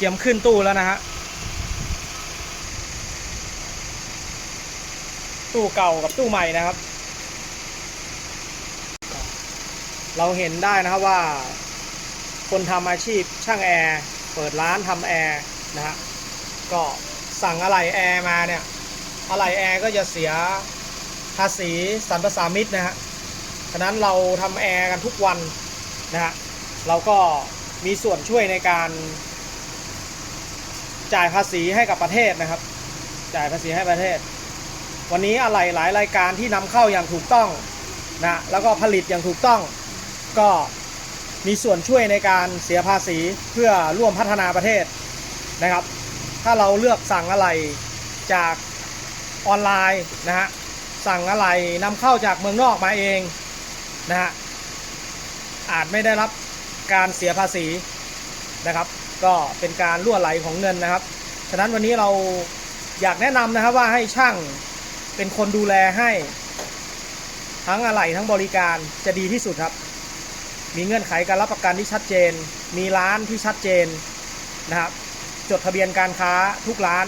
เตรียมขึ้นตู้แล้วนะฮะ ตู้เก่ากับตู้ใหม่นะครับ เราเห็นได้นะครับว่า คนทำอาชีพช่างแอร์ เปิดร้านทำแอร์นะฮะ ก็สั่งอะไหล่แอร์มาเนี่ย อะไหล่แอร์ก็จะเสียภาษีสรรพสามิตนะฮะ ฉะนั้นเราทำแอร์กันทุกวันนะฮะ เราก็มีส่วนช่วยในการ จ่ายภาษีให้กับประเทศนะครับ จ่ายภาษีให้ประเทศ วันนี้อะไรหลายรายการที่นำเข้าอย่างถูกต้องนะแล้วก็ผลิตอย่างถูกต้อง ก็มีส่วนช่วยในการเสียภาษีเพื่อร่วมพัฒนาประเทศนะครับ ถ้าเราเลือกสั่งอะไรจากออนไลน์นะฮะสั่งอะไรนำเข้าจากเมืองนอกมาเองนะฮะอาจไม่ได้รับการเสียภาษี นะครับ ก็เป็นการล่วไหลของเงินนะครับ ฉะนั้นวันนี้เราอยากแนะนำนะครับว่าให้ช่างเป็นคนดูแลให้ทั้งอะไหล่ทั้งบริการจะดีที่สุดครับ มีเงื่อนไขการรับประกันที่ชัดเจน มีร้านที่ชัดเจนนะครับ จดทะเบียนการค้าทุกร้าน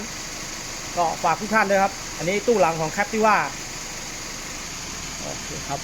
ก็ฝากทุกท่านด้วยครับ อันนี้ตู้หลังของแคปติว่าโอเคครับ